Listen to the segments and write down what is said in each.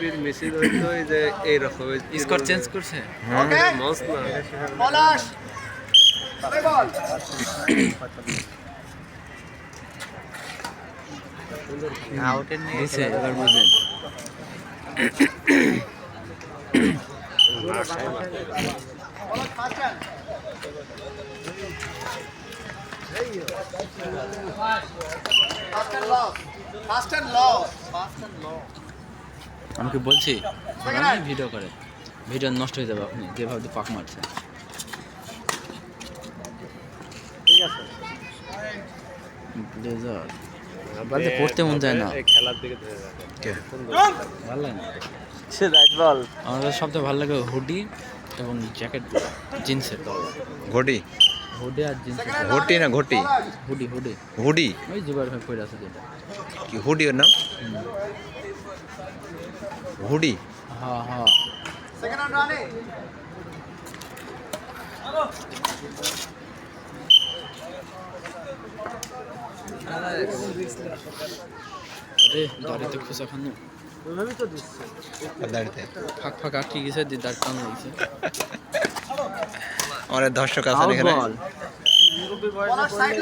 বিপির message হইতো এই যে এইরকম স্কোর চেঞ্জ করছে। মস্ত না। পলাশ। বল। আউটের দিছে এবার বুঝেন। First hand loss first hand loss আমাকে বলছি ভিডিও করে। ভিডিও নষ্ট হয়ে যাবে আপনি যেভাবে পাক মারছে ঠিক আছে। ব্লেজার বালতে পড়তে মন যায় না। খেলার দিকে ভালো লাগে সে রাইট বল আমাদের সবথেকে ভালো লাগে হুডি এবং জ্যাকেট জিন্সের ঘটি? হুডি আর জিন্স ঘটি না ঘটি? Hoodie hoodie. হুডি? ওই জুবার ভাই পড়ে আছে যেটা। কি হুডি ওর নাম? হুডি। হ্যাঁ হ্যাঁ। সেকেন্ড রাউন্ড রানিং আরে দাড়িতে খোসা খানো দাঁড়িতে। ফাঁক ফাঁক আটকে গেছে দিয়ে দাঁড় টান লাগছে। আমাদের দর্শক আছেন এখানে। সাইড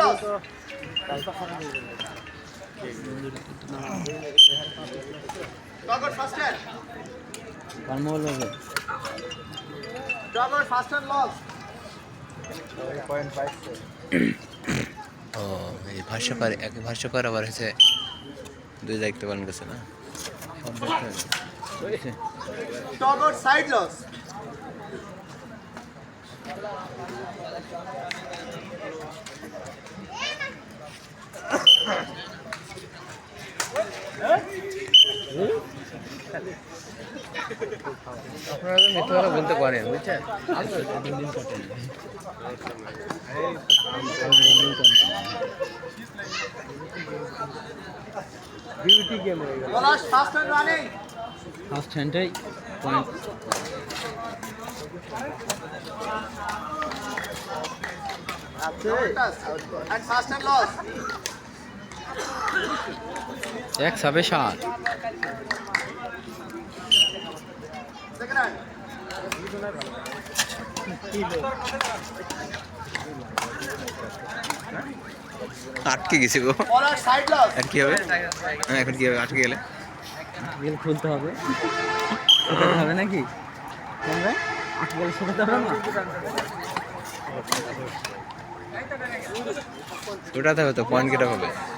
লস ডগর ফার্স্ট হ্যান্ড কার মোবাইল হবে ডগর ফার্স্ট হ্যান্ড লস ও এই ভাষ্যকার এক ভাষ্যকার আবার হচ্ছে দুই দায়িত্ব পালন করছে না? সাইড লস আপনারা তো কথা বলতে পারেন বুঝছেন? Palash first hand running first point loss এক সাবে সাত। আটকে গেছে গো। আর কি হবে? হ্যাঁ এখন কি হবে? আটকে গেলে? গেল খুলতে হবে। হবে নাকি? তোমরা? গেল শুকাতে হবে না ওটাতে হবে তো পয়েন্ট কেটা হবে।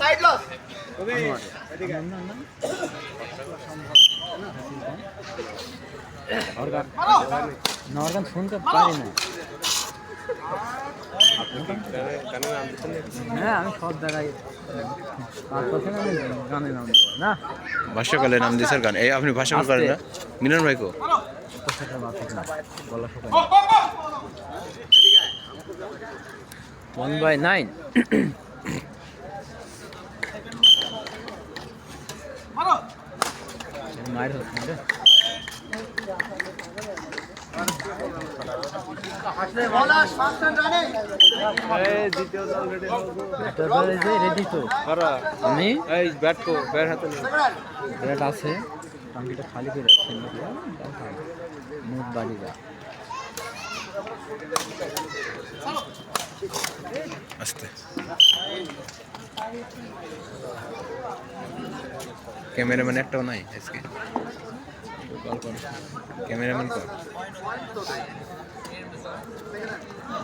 সাইড লস শুনতে পারি না। কেন নাম দিয়েছে গান। এই আপনি ভাষ্যকাল করেন না। মিলন ভাই কো সেটা বাদ না বলা শোকায় ওয়ান বাই নাইন মায়ের হচ্ছে না রে। পলাশ ফার্স্ট হ্যান্ড রানিং এই দ্বিতীয় অলরেডি তোর বলে যে রেডি তো করা আমি এই ব্যাট কো ব্যাট হাতে ব্রেড আছে টাঙ্কিটা খালি করে রাখছি মুখ বাড়ি যা আস্তে। ক্যামেরাম্যান একটাও নাই আজকে। কল কর।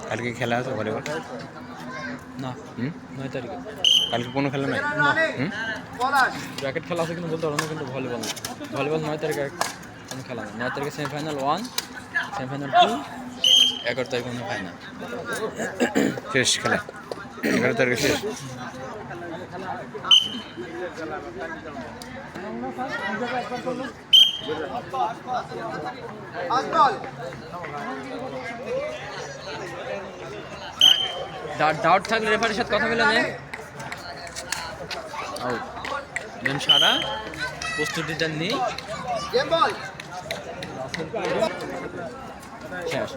কালকে খেলা আছে ভলিবল? না। হুম? নয় তারিখে। কালকে কোনো খেলা নাই? হুম? পলাশ ব্র্যাকেট খেলা আছে কিন্তু বলতে পারব না কিন্তু ভলিবল না। ভলিবল নয় তারিখে কোনো খেলা নেই। নয় তারিখে সেমিফাইনাল ওয়ান সেমিফাইনাল টু এগারো তারিখে কোনো ফাইনাল শেষ খেলা। এগারো তারিখে শেষ. ডাউট থাকলে রেফারির সাথে কথা বলে নে সারা। প্রস্তুতিটা নেই. শেষ।